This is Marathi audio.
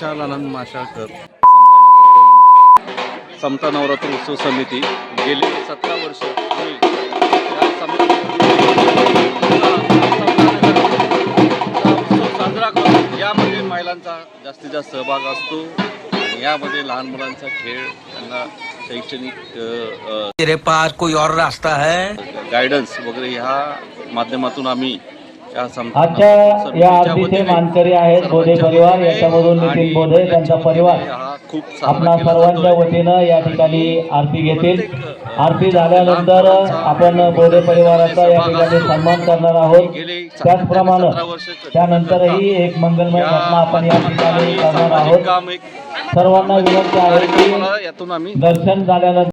विशाल आनंद माशाळकर. समता नवरात्र उत्सव समिती गेली सतरा वर्ष साजरा करतो यामध्ये महिलांचा जास्तीत जास्त सहभाग असतो. यामध्ये लहान मुलांचा खेळ त्यांना शैक्षणिक तेरे पास कोई और रास्ता है? गायडन्स वगैरे ह्या माध्यमातून आम्ही आजच्या या आरतीचे मानकरी आहेत बोधे परिवार याच्यामधून नितीन बोधे त्यांचा परिवार आपणा सर्वांच्या. वतीनं या ठिकाणी आरती घेतील आरती झाल्यानंतर आपण बोधे परिवाराचा या ठिकाणी. सन्मान करणार आहोत त्याचप्रमाणे त्यानंतरही एक मंगलमय घटना आपण या ठिकाणी करणार आहोत सर्वांना विनंती आहे की दर्शन झाल्यानंतर